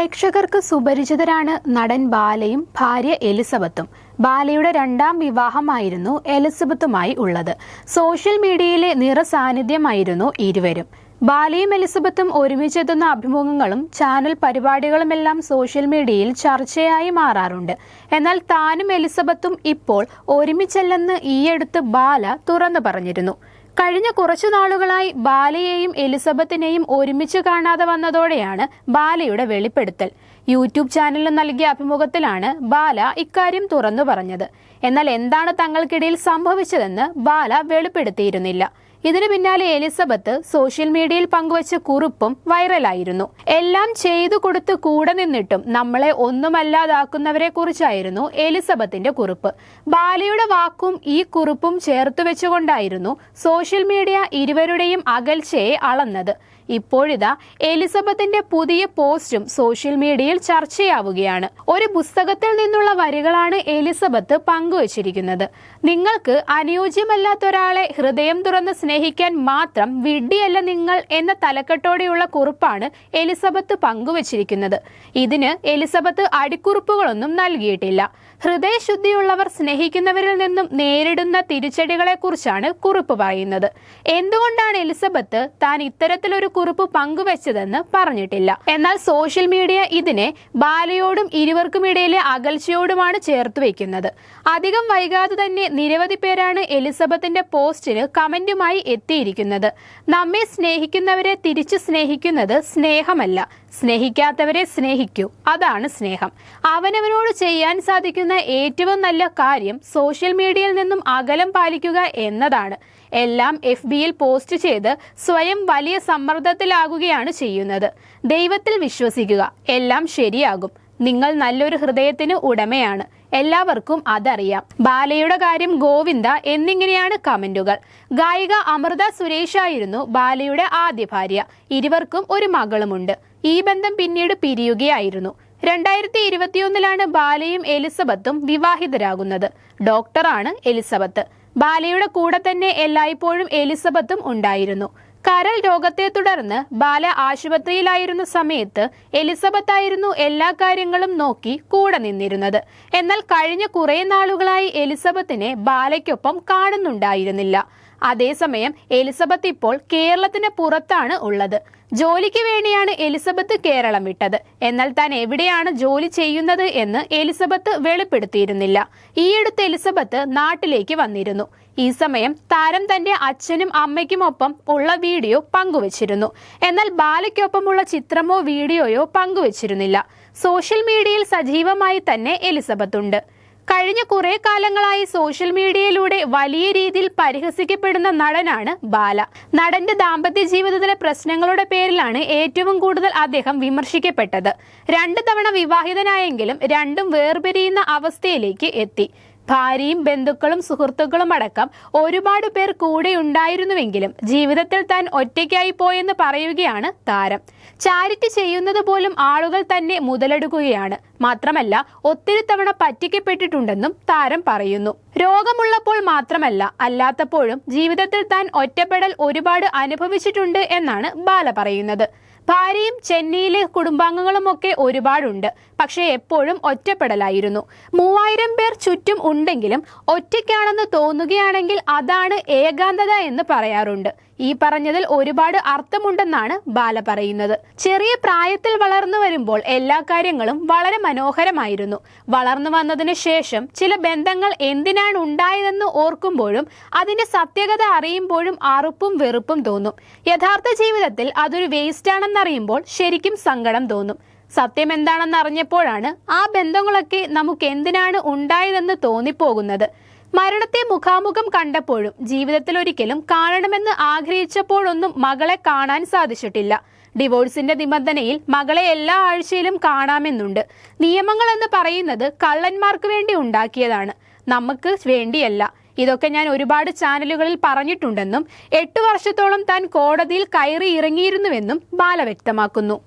പ്രേക്ഷകർക്ക് സുപരിചിതരാണ് നടൻ ബാലയും ഭാര്യ എലിസബത്തും. ബാലയുടെ രണ്ടാം വിവാഹമായിരുന്നു എലിസബത്തുമായി ഉള്ളത്. സോഷ്യൽ മീഡിയയിലെ നിറസാന്നിധ്യമായിരുന്നു ഇരുവരും. ബാലയും എലിസബത്തും ഒരുമിച്ചെത്തുന്ന അഭിമുഖങ്ങളും ചാനൽ പരിപാടികളുമെല്ലാം സോഷ്യൽ മീഡിയയിൽ ചർച്ചയായി മാറാറുണ്ട്. എന്നാൽ താനും എലിസബത്തും ഇപ്പോൾ ഒരുമിച്ചല്ലെന്ന് ഈയടുത്ത് ബാല തുറന്നു പറഞ്ഞിരുന്നു. കഴിഞ്ഞ കുറച്ചു നാളുകളായി ബാലയെയും എലിസബത്തിനെയും ഒരുമിച്ച് കാണാതെ വന്നതോടെയാണ് ബാലയുടെ വെളിപ്പെടുത്തൽ. യൂട്യൂബ് ചാനലിൽ നൽകിയ അഭിമുഖത്തിലാണ് ബാല ഇക്കാര്യം തുറന്നു പറഞ്ഞത്. എന്നാൽ എന്താണ് തങ്ങൾക്കിടയിൽ സംഭവിച്ചതെന്ന് ബാല വെളിപ്പെടുത്തിയിരുന്നില്ല. ഇതിനു പിന്നാലെ എലിസബത്ത് സോഷ്യൽ മീഡിയയിൽ പങ്കുവച്ച കുറിപ്പും വൈറലായിരുന്നു. എല്ലാം ചെയ്തു കൊടുത്ത് കൂടെ നിന്നിട്ടും നമ്മളെ ഒന്നുമല്ലാതാക്കുന്നവരെ കുറിച്ചായിരുന്നു എലിസബത്തിന്റെ കുറിപ്പ്. ബാലയുടെ വാക്കും ഈ കുറിപ്പും ചേർത്ത് വെച്ചുകൊണ്ടായിരുന്നു സോഷ്യൽ മീഡിയ ഇരുവരുടെയും അകൽച്ചയെ അളന്നത്. ഇപ്പോഴിതാ എലിസബത്തിന്റെ പുതിയ പോസ്റ്റും സോഷ്യൽ മീഡിയയിൽ ചർച്ചയാവുകയാണ്. ഒരു പുസ്തകത്തിൽ നിന്നുള്ള വരികളാണ് എലിസബത്ത് പങ്കുവച്ചിരിക്കുന്നത്. നിങ്ങൾക്ക് അനുയോജ്യമല്ലാത്ത ഒരാളെ ഹൃദയം തുറന്ന് സ്നേഹിക്കാൻ മാത്രം വിഡ്ഢിയല്ല നിങ്ങൾ എന്ന തലക്കെട്ടോടെയുള്ള കുറിപ്പാണ് എലിസബത്ത് പങ്കുവച്ചിരിക്കുന്നത്. ഇതിന് എലിസബത്ത് അടിക്കുറിപ്പുകളൊന്നും നൽകിയിട്ടില്ല. ഹൃദയശുദ്ധിയുള്ളവർ സ്നേഹിക്കുന്നവരിൽ നിന്നും നേരിടുന്ന തിരിച്ചടികളെക്കുറിച്ചാണ് കുറിപ്പ് പറയുന്നത്. എന്തുകൊണ്ടാണ് എലിസബത്ത് താൻ ഇത്തരത്തിലൊരു കുറിപ്പ് പങ്കുവച്ചതെന്ന് പറഞ്ഞിട്ടില്ല. എന്നാൽ സോഷ്യൽ മീഡിയ ഇതിനെ ബാലയോടും ഇരുവർക്കുമിടയിലെ അകൽച്ചയോടുമാണ് ചേർത്ത് വെക്കുന്നത്. അധികം വൈകാതെ തന്നെ നിരവധി പേരാണ് എലിസബത്തിന്റെ പോസ്റ്റിന് കമന്റുമായി എത്തിയിരിക്കുന്നത്. നമ്മെ സ്നേഹിക്കുന്നവരെ തിരിച്ചു സ്നേഹിക്കുന്നത് സ്നേഹമല്ല. സ്നേഹിക്കാത്തവരെ സ്നേഹിക്കൂ. അതാണ് സ്നേഹം. അവനവനോട് ചെയ്യാൻ സാധിക്കുന്ന ഏറ്റവും നല്ല കാര്യം സോഷ്യൽ മീഡിയയിൽ നിന്നും അകലം പാലിക്കുക എന്നതാണ്. എല്ലാം എഫ് ബിയിൽ പോസ്റ്റ് ചെയ്ത് സ്വയം വലിയ സമ്മർദ്ദത്തിലാകുകയാണ് ചെയ്യുന്നത്. ദൈവത്തിൽ വിശ്വസിക്കുക. എല്ലാം ശരിയാകും. നിങ്ങൾ നല്ലൊരു ഹൃദയത്തിന് ഉടമയാണ്. എല്ലാവർക്കും അതറിയാം. ബാലയുടെ കാര്യം ഗോവിന്ദ എന്നിങ്ങനെയാണ് കമന്റുകൾ. ഗായിക അമൃത സുരേഷായിരുന്നു ബാലയുടെ ആദ്യ ഭാര്യ. ഇരുവർക്കും ഒരു മകളുമുണ്ട്. ഈ ബന്ധം പിന്നീട് പിരിയുകയായിരുന്നു. രണ്ടായിരത്തി ഇരുപത്തിയൊന്നിലാണ് ബാലയും എലിസബത്തും വിവാഹിതരാകുന്നത്. ഡോക്ടറാണ് എലിസബത്ത്. ബാലയുടെ കൂടെ തന്നെ എല്ലായ്പ്പോഴും എലിസബത്തും ഉണ്ടായിരുന്നു. കരൾ രോഗത്തെ തുടർന്ന് ബാല ആശുപത്രിയിലായിരുന്ന സമയത്ത് എലിസബത്ത് ആയിരുന്നു എല്ലാ കാര്യങ്ങളും നോക്കി കൂടെ നിന്നിരുന്നത്. എന്നാൽ കഴിഞ്ഞ കുറെ നാളുകളായി എലിസബത്തിനെ ബാലയ്ക്കൊപ്പം കാണുന്നുണ്ടായിരുന്നില്ല. അതേസമയം എലിസബത്ത് ഇപ്പോൾ കേരളത്തിന് പുറത്താണ് ഉള്ളത്. ജോലിക്ക് വേണ്ടിയാണ് എലിസബത്ത് കേരളം വിട്ടത്. എന്നാൽ താൻ എവിടെയാണ് ജോലി ചെയ്യുന്നത് എന്ന് എലിസബത്ത് വെളിപ്പെടുത്തിയിരുന്നില്ല. ഈയടുത്ത് എലിസബത്ത് നാട്ടിലേക്ക് വന്നിരുന്നു. ഈ സമയം താരം തന്റെ അച്ഛനും അമ്മയ്ക്കുമൊപ്പം ഉള്ള വീഡിയോ പങ്കുവച്ചിരുന്നു. എന്നാൽ ബാലയ്ക്കൊപ്പമുള്ള ചിത്രമോ വീഡിയോയോ പങ്കുവച്ചിരുന്നില്ല. സോഷ്യൽ മീഡിയയിൽ സജീവമായി തന്നെ എലിസബത്ത് ഉണ്ട്. കഴിഞ്ഞ കുറേ കാലങ്ങളായി സോഷ്യൽ മീഡിയയിലൂടെ വലിയ രീതിയിൽ പരിഹസിക്കപ്പെടുന്ന നടനാണ് ബാല. നടന്റെ ദാമ്പത്യ ജീവിതത്തിലെ പ്രശ്നങ്ങളുടെ പേരിലാണ് ഏറ്റവും കൂടുതൽ അദ്ദേഹം വിമർശിക്കപ്പെട്ടത്. രണ്ടു തവണ വിവാഹിതനായെങ്കിലും രണ്ടും വേർപിരിയുന്ന അവസ്ഥയിലേക്ക് എത്തി. ഭാര്യയും ബന്ധുക്കളും സുഹൃത്തുക്കളും അടക്കം ഒരുപാട് പേർ കൂടെ ഉണ്ടായിരുന്നുവെങ്കിലും ജീവിതത്തിൽ താൻ ഒറ്റയ്ക്കായി പോയെന്ന് പറയുകയാണ് താരം. ചാരിറ്റി ചെയ്യുന്നത് പോലും ആളുകൾ തന്നെ മുതലെടുക്കുകയാണ്. മാത്രമല്ല ഒത്തിരി തവണ പറ്റിക്കപ്പെട്ടിട്ടുണ്ടെന്നും താരം പറയുന്നു. രോഗമുള്ളപ്പോൾ മാത്രമല്ല അല്ലാത്തപ്പോഴും ജീവിതത്തിൽ താൻ ഒറ്റപ്പെടൽ ഒരുപാട് അനുഭവിച്ചിട്ടുണ്ട് എന്നാണ് ബാല പറയുന്നത്. ഭാര്യയും ചെന്നൈയിലെ കുടുംബാംഗങ്ങളും ഒക്കെ ഒരുപാടുണ്ട്. പക്ഷേ എപ്പോഴും ഒറ്റപ്പെടലായിരുന്നു. മൂവായിരം പേർ ചുറ്റും ഉണ്ടെങ്കിലും ഒറ്റയ്ക്കാണെന്ന് തോന്നുകയാണെങ്കിൽ അതാണ് ഏകാന്തത എന്ന് പറയാറുണ്ട്. ഈ പറഞ്ഞതിൽ ഒരുപാട് അർത്ഥമുണ്ടെന്നാണ് ബാല പറയുന്നത്. ചെറിയ പ്രായത്തിൽ വളർന്നു വരുമ്പോൾ എല്ലാ കാര്യങ്ങളും വളരെ മനോഹരമായിരുന്നു. വളർന്നു വന്നതിന് ശേഷം ചില ബന്ധങ്ങൾ എന്തിനാണ് ഉണ്ടായതെന്ന് ഓർക്കുമ്പോഴും അതിന്റെ സത്യകത അറിയുമ്പോഴും അറുപ്പും വെറുപ്പും തോന്നും. യഥാർത്ഥ ജീവിതത്തിൽ അതൊരു വേസ്റ്റ് ആണെന്നറിയുമ്പോൾ ശരിക്കും സങ്കടം തോന്നും. സത്യം എന്താണെന്ന് അറിഞ്ഞപ്പോഴാണ് ആ ബന്ധങ്ങളൊക്കെ നമുക്ക് എന്തിനാണ് ഉണ്ടായതെന്ന് തോന്നിപ്പോകുന്നത്. മരണത്തെ മുഖാമുഖം കണ്ടപ്പോഴും ജീവിതത്തിൽ ഒരിക്കലും കാണണമെന്ന് ആഗ്രഹിച്ചപ്പോഴൊന്നും മകളെ കാണാൻ സാധിച്ചിട്ടില്ല. ഡിവോഴ്സിന്റെ നിബന്ധനയിൽ മകളെ എല്ലാ ആഴ്ചയിലും കാണാമെന്നുണ്ട്. നിയമങ്ങൾ എന്ന് പറയുന്നത് കള്ളന്മാർക്ക് വേണ്ടി ഉണ്ടാക്കിയതാണ്. നമുക്ക് വേണ്ടിയല്ല. ഇതൊക്കെ ഞാൻ ഒരുപാട് ചാനലുകളിൽ പറഞ്ഞിട്ടുണ്ടെന്നും എട്ടു വർഷത്തോളം താൻ കോടതിയിൽ കയറി ഇറങ്ങിയിരുന്നുവെന്നും ബാല വ്യക്തമാക്കുന്നു.